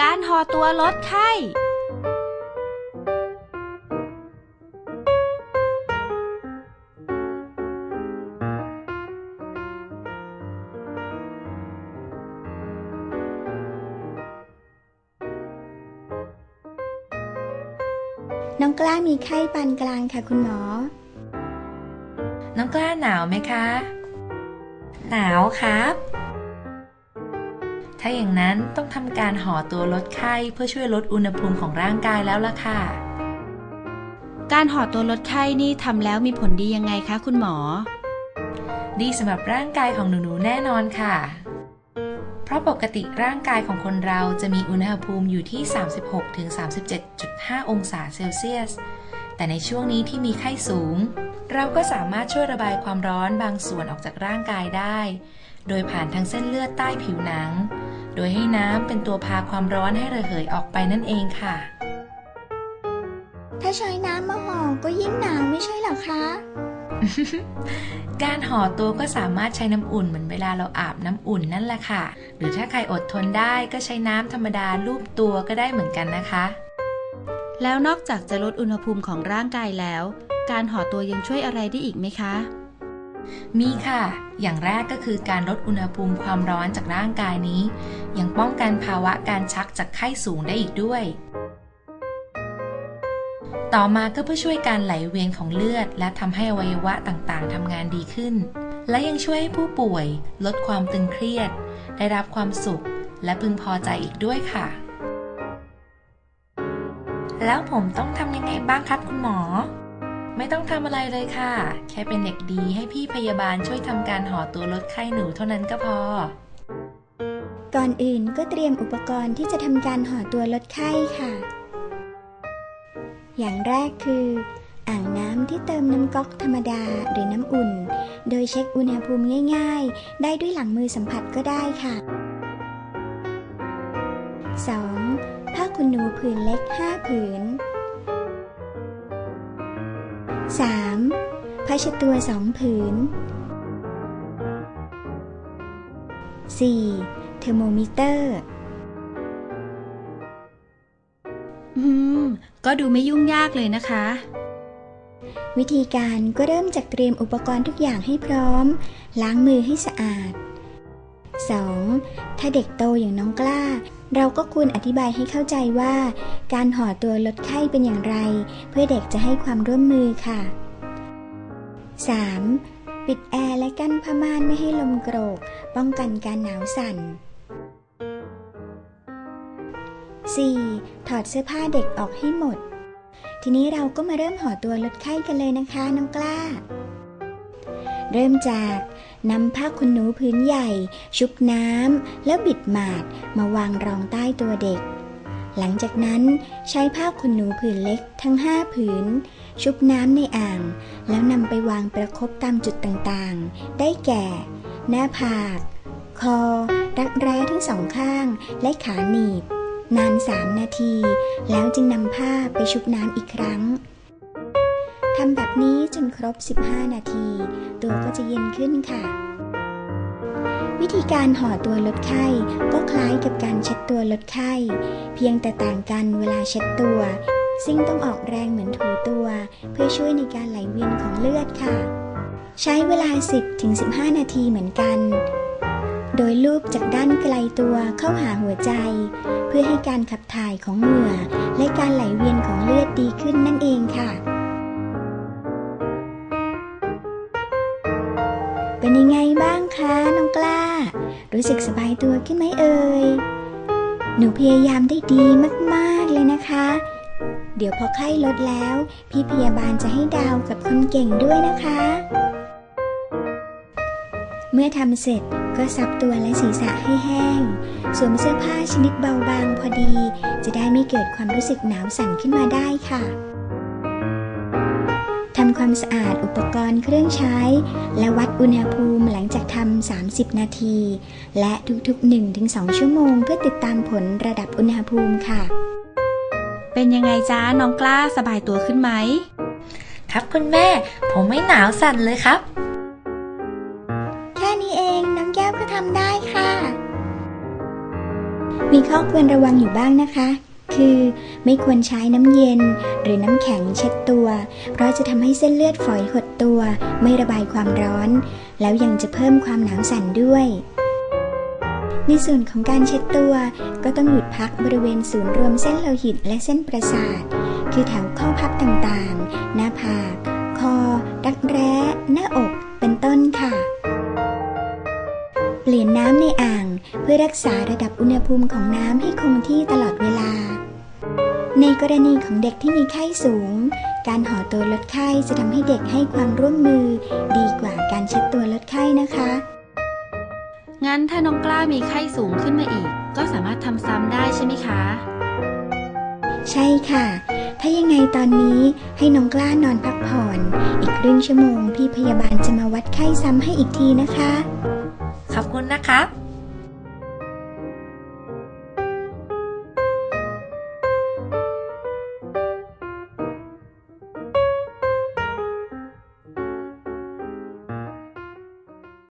การห่อตัวลดไข้ น้องกล้ามีไข้ปานกลางค่ะคุณหมอ น้องกล้าหนาวไหมคะ หนาวครับ ถ้าอย่างนั้นต้องทำการห่อตัวลดไข้เพื่อช่วยลดอุณหภูมิของร่างกายแล้วล่ะค่ะ การห่อตัวลดไข้นี่ทำแล้วมีผลดียังไงคะคุณหมอ ดีสำหรับร่างกายของหนูๆแน่นอนค่ะ เพราะปกติร่างกายของคนเราจะมีอุณหภูมิอยู่ที่ 36-37.5 องศาเซลเซียส แต่ในช่วงนี้ที่มีไข้สูง เราก็สามารถช่วยระบายความร้อนบางส่วนออกจากร่างกายได้ โดยผ่านทางเส้นเลือดใต้ผิวหนัง โดยให้น้ำเป็นตัวพาความร้อนให้ระเหยออกไปนั่นเองค่ะ ถ้าใช้น้ำมาห่อก็ยิ่งหนาวไม่ใช่เหรอคะ การห่อตัวก็สามารถใช้น้ำอุ่นเหมือนเวลาเราอาบน้ำอุ่นนั่นแหละค่ะ หรือถ้าใครอดทนได้ก็ใช้น้ำธรรมดาลูบตัวก็ได้เหมือนกันนะคะ แล้วนอกจากจะลดอุณหภูมิของร่างกายแล้ว การห่อตัวยังช่วยอะไรได้อีกไหมคะ มีค่ะ อย่างแรกก็คือการลดอุณหภูมิความร้อนจากร่างกายนี้ ยังป้องกันภาวะการชักจากไข้สูงได้อีกด้วย ต่อมาก็เพื่อช่วยการไหลเวียนของเลือด และทำให้อวัยวะต่างๆทำงานดีขึ้น และยังช่วยให้ผู้ป่วย ลดความตึงเครียด ได้รับความสุข และพึงพอใจอีกด้วยค่ะแล้วผมต้องทำยังไงบ้างครับคุณหมอ ไม่ต้องทำอะไรเลยค่ะ แค่เป็นเด็กดีให้พี่พยาบาลช่วยทำการห่อตัวลดไข้หนูเท่านั้นก็พอ ก่อนอื่นก็เตรียมอุปกรณ์ที่จะทำการห่อตัวลดไข้ค่ะ อย่างแรกคือ อ่างน้ำที่เติมน้ำก๊อกธรรมดาหรือน้ำอุ่น โดยเช็คอุณหภูมิง่าย ๆ ได้ด้วยหลังมือสัมผัสก็ได้ค่ะ 2. ผ้าขนหนูผืนเล็ก 5 ผืนาเช็ดตัว2ผืน 4. เทอร์โมมิเตอร์ อืม ก็ดูไม่ยุ่งยากเลยนะคะ วิธีการก็เริ่มจากเตรียมอุปกรณ์ทุกอย่างให้พร้อม ล้างมือให้สะอาด 2. ถ้าเด็กโตอย่างน้องกล้า เราก็ควรอธิบายให้เข้าใจว่า การห่อตัวลดไข้เป็นอย่างไร เพื่อเด็กจะให้ความร่วมมือค่ะ 3. ปิดแอร์และกั้นผ้าม่านไม่ให้ลมโกรก ป้องกันการหนาวสั่น 4. ถอดเสื้อผ้าเด็กออกให้หมด ทีนี้เราก็มาเริ่มห่อตัวลดไข้กันเลยนะคะน้องกล้า เริ่มจากนำผ้าขนหนูพื้นใหญ่ ชุบน้ำแล้วบิดหมาดมาวางรองใต้ตัวเด็ก หลังจากนั้นใช้ผ้าขนหนูผืนเล็กทั้งห้าผืน ชุบน้ำในอ่าง แล้วนำไปวางประคบตามจุดต่างๆ ได้แก่ หน้าผาก คอ รักแร้ทั้งสองข้าง และขาหนีบ นาน3นาที แล้วจึงนำผ้าไปชุบน้ำอีกครั้งทำแบบนี้จนครบ 15 นาที ตัวก็จะเย็นขึ้นค่ะ วิธีการห่อตัวลดไข้ก็คล้ายกับการเช็ดตัวลดไข้ เพียงแต่ต่างกันเวลาเช็ดตัว ซึ่งต้องออกแรงเหมือนถูตัว เพื่อช่วยในการไหลเวียนของเลือดค่ะ ใช้เวลา 10-15 นาทีเหมือนกัน โดยลูบจากด้านไกลตัวเข้าหาหัวใจ เพื่อให้การขับถ่ายของเหงื่อ และการไหลเวียนของเลือดดีขึ้นนั่นเองค่ะเป็นยังไงบ้างคะ น้องกล้า รู้สึกสบายตัวขึ้นไหมเอ่ย หนูพยายามได้ดีมาก ๆ เลยนะคะ เดี๋ยวพอไข้ลดแล้ว พี่พยาบาลจะให้ดาวกับคนเก่งด้วยนะคะ เมื่อทำเสร็จก็ซับตัวและศีรษะให้แห้ง สวมเสื้อผ้าชนิดเบาบางพอดี จะได้ไม่เกิดความรู้สึกหนาวสั่นขึ้นมาได้ค่ะทำความสะอาดอุปกรณ์เครื่องใช้ และวัดอุณหภูมิหลังจากทำ 30 นาที และทุกๆ 1-2 ชั่วโมงเพื่อติดตามผลระดับอุณหภูมิค่ะ เป็นยังไงจ้าน้องกล้าสบายตัวขึ้นไหม ครับคุณแม่ ผมไม่หนาวสั่นเลยครับ แค่นี้เองน้องแก้วก็ทำได้ค่ะวมีข้อควรระวังอยู่บ้างนะคะ คือไม่ควรใช้น้ำเย็น หรือน้ำแข็งเช็ดตัว เพราะจะทำให้เส้นเลือดฝอยหดตัว ไม่ระบายความร้อน แล้วยังจะเพิ่มความหนาวสั่นด้วย ในส่วนของการเช็ดตัว ก็ต้องหยุดพักบริเวณศูนย์รวมเส้นโลหิตและเส้นประสาท คือแถวข้อพับต่างๆ หน้าผาก คอ รักแร้ หน้าอก เป็นต้นค่ะ เปลี่ยนน้ำในอ่าง เพื่อรักษาระดับอุณหภูมิของน้ำให้คงที่ตลอดเวลา ในกรณีของเด็กที่มีไข้สูง การห่อตัวลดไข้จะทำให้เด็กให้ความร่วมมือ ดีกว่าการเช็ดตัวลดไข้นะคะ งั้นถ้าน้องกล้ามีไข้สูงขึ้นมาอีก ก็สามารถทำซ้ำได้ใช่ไหมคะ ใช่ค่ะ ถ้ายังไงตอนนี้ให้น้องกล้านอนพักผ่อน อีกครึ่งชั่วโมงพี่พยาบาลจะมาวัดไข้ซ้ำให้อีกทีนะคะ ขอบคุณนะคะ